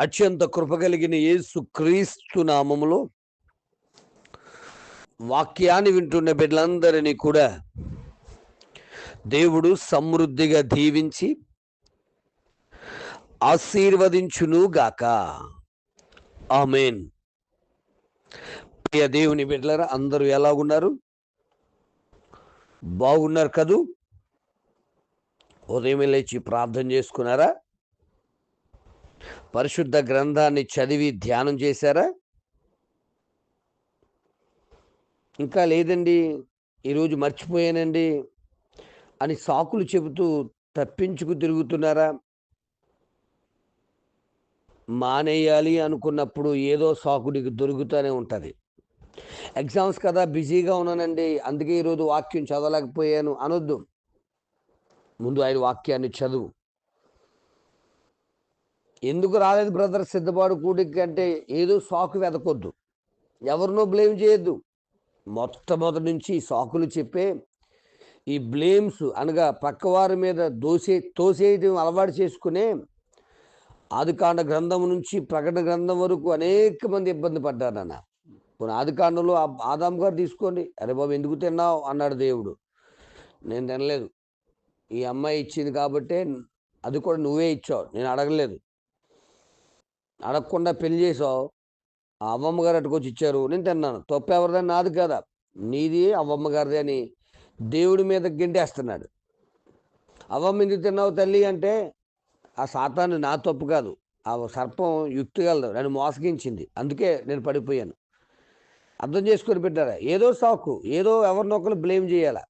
అత్యంత కృపగలిగిన యేసు క్రీస్తు నామములో వాక్యాన్ని వింటున్న బిడ్డలందరినీ కూడా దేవుడు సమృద్ధిగా దీవించి ఆశీర్వదించును గాక. ఆమెన్. ప్రియ దేవుని బిడ్డలరా అందరూ ఎలాగున్నారు? బాగున్నారు కదూ? ఉదయం లేచి ప్రార్థన చేసుకున్నారా? పరిశుద్ధ గ్రంథాన్ని చదివి ధ్యానం చేశారా? ఇంకా లేదండి. ఈరోజు మర్చిపోయానండి అని సాకులు చెబుతూ తప్పించుకు తిరుగుతున్నారా? మానేయాలి అనుకున్నప్పుడు ఏదో సాకుడికి దొరుకుతూనే ఉంటుంది. ఎగ్జామ్స్ కదా బిజీగా ఉన్నానండి. అందుకే ఈరోజు వాక్యం చదవలేకపోయాను. అనొద్దు. ముందు ఆయన వాక్యాన్ని చదువు. ఎందుకు రాలేదు బ్రదర్ సిద్ధపాడు కూడికి అంటే ఏదో సాకు వెదకొద్దు. ఎవరినో బ్లేమ్ చేయొద్దు. మొట్టమొదటి నుంచి సాకులు చెప్పే ఈ బ్లేమ్స్ అనగా పక్కవారి మీద దోసే తోసేయడం అలవాటు చేసుకునే ఆదికాండ గ్రంథం నుంచి ప్రకటన గ్రంథం వరకు అనేక మంది ఇబ్బంది పడ్డారు నాన్న. కొన్ని ఆదికాండంలో ఆదాం గారు తీసుకోండి. అరే బాబు ఎందుకు తిన్నావు? అన్నాడు దేవుడు. నేను తినలేదు. ఈ అమ్మాయి ఇచ్చింది కాబట్టే అది కూడా నువ్వే ఇచ్చావు. నేను అడగలేదు. అడగకుండా పెళ్ళి చేసావు. ఆ అవ్వమ్మ గారు అటుకొచ్చి ఇచ్చారు. నేను తిన్నాను. తప్పు ఎవరిదని నాది కదా? నీది అవ్వమ్మ గారిది అని దేవుడి మీద గిండేస్తున్నాడు అవ్వమ్మ ఎందుకు తిన్నావు తల్లి అంటే ఆ సాతాను నా తప్పు కాదు. ఆ సర్పం యుక్తి కలదు నన్ను మోసగించింది. అందుకే నేను పడిపోయాను. అర్థం చేసుకొని పెట్టారా? ఏదో సాకు. ఏదో ఎవరినొకరు బ్లేమ్ చేయాలా?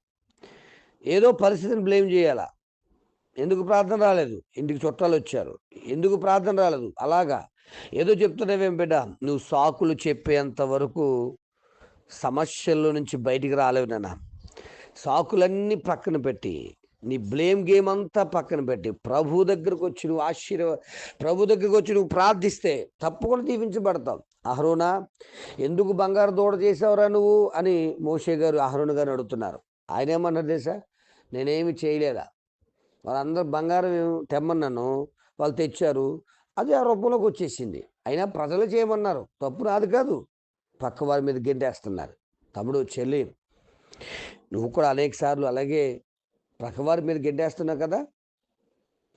ఏదో పరిస్థితిని బ్లేమ్ చేయాలా? ఎందుకు ప్రార్థన రాలేదు? ఇంటికి చుట్టాలు వచ్చారు. ఎందుకు ప్రార్థన రాలేదు? అలాగా. ఏదో చెప్తున్నావేం బిడ్డ? నువ్వు సాకులు చెప్పేంత వరకు సమస్యల్లో నుంచి బయటికి రాలేవు నాన్న. సాకులన్నీ పక్కన పెట్టి నీ బ్లేమ్ గేమ్ అంతా పక్కన పెట్టి ప్రభు దగ్గరకు వచ్చి నువ్వు ఆశీర్వ ప్రభు దగ్గరకు వచ్చి నువ్వు ప్రార్థిస్తే తప్పకుండా దీవించబడతావు. అహరోనా ఎందుకు బంగారు దూడ చేసావురా నువ్వు? అని మోషే గారు అహరోన్ గారు అడుగుతున్నారు. ఆయన ఏమన్నారు తెలుసా? నేనేమి చేయలేదా? వాళ్ళందరూ బంగారం తెమ్మన్నాను. వాళ్ళు తెచ్చారు. అది ఆ రూపంలోకి వచ్చేసింది. అయినా ప్రజలు చేయమన్నారు. తప్పు నాది కాదు. పక్క వారి మీద గెంటేస్తున్నారు. తమ్ముడు చెల్లి నువ్వు కూడా అనేక సార్లు అలాగే పక్కవారి మీద గెడ్డేస్తున్నావు కదా?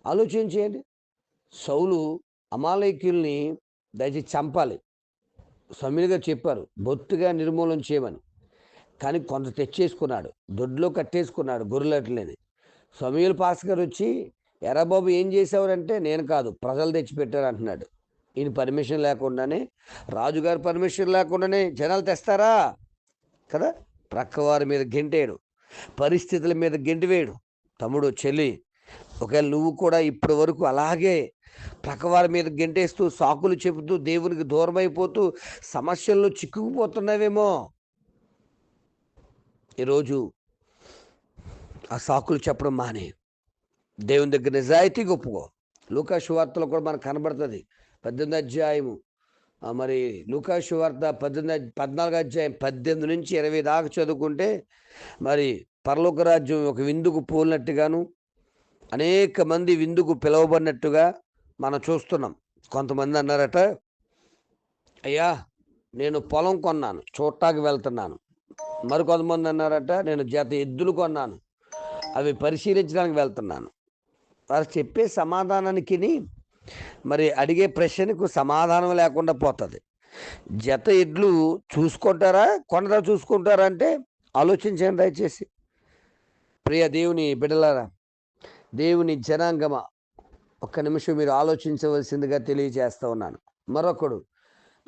ఆలోచించేయండి సౌలు అమాలయకుల్ని దయచేసి చంపాలి. సమీలుగా చెప్పారు. బొత్తుగా నిర్మూలన చేయమని. కానీ కొంత తెచ్చేసుకున్నాడు. దొడ్లో కట్టేసుకున్నాడు గొర్రెలట్లేని సమీల్ పాస్ గారు వచ్చి ఎర్రబాబు ఏం చేసావరంటే నేను కాదు ప్రజలు తెచ్చిపెట్టారు అంటున్నాడు. ఈయన పర్మిషన్ లేకుండానే రాజుగారు పర్మిషన్ లేకుండానే జనాలు తెస్తారా? కదా? ప్రక్కవారి మీద గెంటేడు పరిస్థితుల మీద గెంటివేయడు తమ్ముడు చెల్లి ఒకవేళ నువ్వు కూడా ఇప్పటి వరకు అలాగే ప్రక్కవారి మీద గెంటేస్తూ సాకులు చెబుతూ దేవునికి దూరం అయిపోతూ సమస్యల్లో చిక్కుకుపోతున్నావేమో? ఈరోజు ఆ సాకులు చెప్పడం మానే దేవుని దగ్గర నిజాయితీ ఒప్పుకో లూకా శువార్తలో కూడా మనకు కనబడుతుంది. పద్దెనిమిది అధ్యాయము. మరి లూకా శువార్త పద్దెనిమిది పద్నాలుగు అధ్యాయం పద్దెనిమిది నుంచి ఇరవై దాకా చదువుకుంటే మరి పరలోక రాజ్యం ఒక విందుకు పోలినట్టుగాను అనేక మంది విందుకు పిలువబడినట్టుగా మనం చూస్తున్నాం. కొంతమంది అన్నారట అయ్యా నేను పొలం కొన్నాను చూడటానికి వెళ్తున్నాను. మరికొంతమంది అన్నారట నేను జత ఎద్దులు కొన్నాను అవి పరిశీలించడానికి వెళ్తున్నాను. వారు చెప్పే సమాధానానికి మరి అడిగే ప్రశ్నకు సమాధానం లేకుండా పోతుంది. జత ఎడ్లు చూసుకుంటారా? కొండదా చూసుకుంటారా అంటే ఆలోచించండి దయచేసి. ప్రియ దేవుని బిడలారా దేవుని జనాంగమ ఒక్క నిమిషం మీరు ఆలోచించవలసిందిగా తెలియజేస్తూ ఉన్నాను. మరొకడు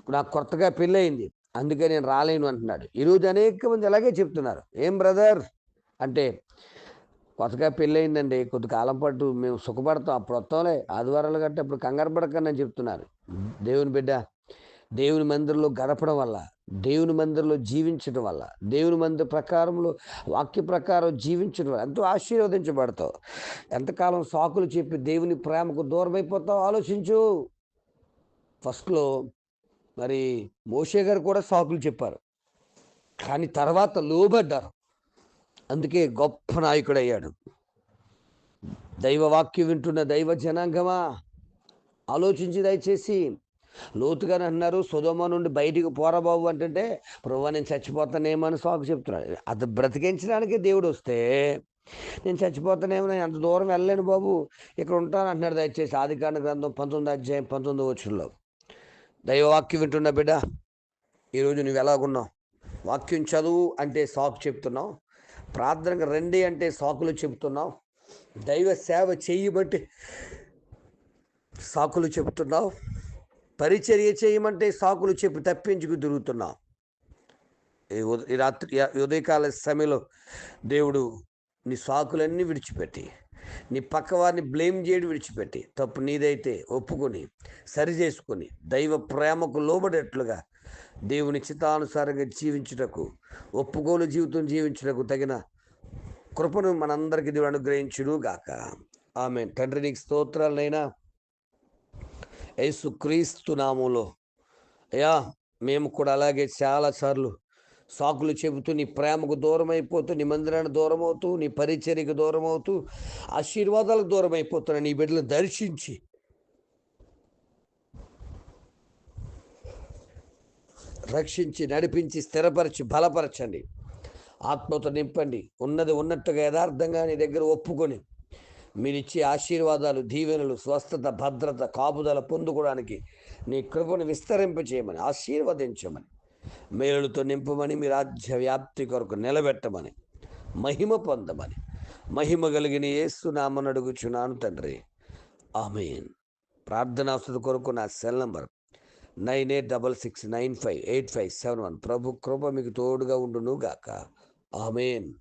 నాకు కొత్తగా పెళ్ళయింది అందుకే నేను రాలేను అంటున్నాడు. ఈరోజు అనేక మంది అలాగే చెప్తున్నారు. ఏం బ్రదర్? అంటే కొత్తగా పెళ్ళయిందండి. కొద్ది కాలం పాటు మేము సుఖపడతాం. అప్పుడు వస్తాంలే. ఆదివారాలు గట్ట అప్పుడు కంగారు పడకని చెప్తున్నారు. దేవుని బిడ్డ దేవుని మందిరంలో గడపడం వల్ల దేవుని మందిరంలో జీవించడం వల్ల దేవుని మందిర ప్రకారంలో వాక్య ప్రకారం జీవించడం వల్ల ఎంతో ఆశీర్వదించబడతావు. ఎంతకాలం సాకులు చెప్పి దేవుని ప్రేమకు దూరం అయిపోతావు ఆలోచించు ఫస్ట్లో మరి మోషే గారు కూడా సాకులు చెప్పారు. కానీ తర్వాత లోబడ్డారు. అందుకే గొప్ప నాయకుడయ్యాడు. దైవవాక్యం వింటున్న దైవ జనాంగమా? ఆలోచించి దయచేసి లోతుగా అన్నారు సుధమ నుండి బయటికి పోరా బాబు అంటే ప్రభు నేను చచ్చిపోతానేమని సాకు చెప్తున్నాడు. అది బ్రతికించడానికి దేవుడు వస్తే నేను చచ్చిపోతానేమో నేను అంత దూరం వెళ్ళలేను బాబు. ఇక్కడ ఉంటాను అంటున్నాడు దయచేసి ఆదికాండ గ్రంథం పంతొమ్మిది అధ్యాయం పంతొమ్మిది వచ్చుల్లో దైవవాక్యం వింటున్న బిడ్డ ఈరోజు నువ్వు ఎలాగున్నావు? వాక్యం చదువు అంటే సాకు చెప్తున్నావు. ప్రార్థనకు రండి అంటే సాకులు చెబుతున్నావు. దైవ సేవ చేయమంటే సాకులు చెబుతున్నావు. పరిచర్య చేయమంటే సాకులు చెప్పి తప్పించుకు తిరుగుతున్నావు. ఈ ఉద- ఈ రాత్రి ఉదయకాల సమయంలో దేవుడు నీ సాకులన్నీ విడిచిపెట్టి నీ పక్కవారిని బ్లేమ్ చేయడం విడిచిపెట్టి తప్పు నీదైతే ఒప్పుకొని సరి చేసుకొని దైవ ప్రేమకు లోబడేట్లుగా దేవుని చిత్తానుసారంగా జీవించుటకు ఒప్పుకోలు జీవితం జీవించుటకు తగిన కృపను మనందరికీ దేవుడు అనుగ్రహించును గాక ఆమె తండ్రి నీకు స్తోత్రాలైనా యేసు క్రీస్తు నామంలో. అయ్యా మేము కూడా అలాగే చాలాసార్లు సాకులు చెబుతూ నీ ప్రేమకు దూరం అయిపోతూ నీ మందిరానికి దూరం అవుతూ నీ పరిచర్యకు దూరం అవుతూ ఆశీర్వాదాలకు దూరం అయిపోతున్నా నీ బిడ్డలను దర్శించి రక్షించి నడిపించి స్థిరపరిచి బలపరచండి. ఆత్మతో నింపండి. ఉన్నది ఉన్నట్టుగా యథార్థంగా నీ దగ్గర ఒప్పుకొని మీరిచ్చే ఆశీర్వాదాలు దీవెనలు స్వస్థత భద్రత కాపుదల పొందుకోవడానికి నీ కృపను విస్తరింపచేయమని ఆశీర్వదించమని మేలులతో నింపమని మీ రాజ్య వ్యాప్తి కొరకు నిలబెట్టమని మహిమ పొందమని మహిమ కలిగిన ఏసునామని అడుగుచున్నాను తండ్రి. ఆమెన్. ప్రార్థనాస్తుల కొరకు నా cell number nine eight double six nine five eight five seven one. ప్రభు కృప మీకు తోడుగా ఉండును గాక. ఆమెన్.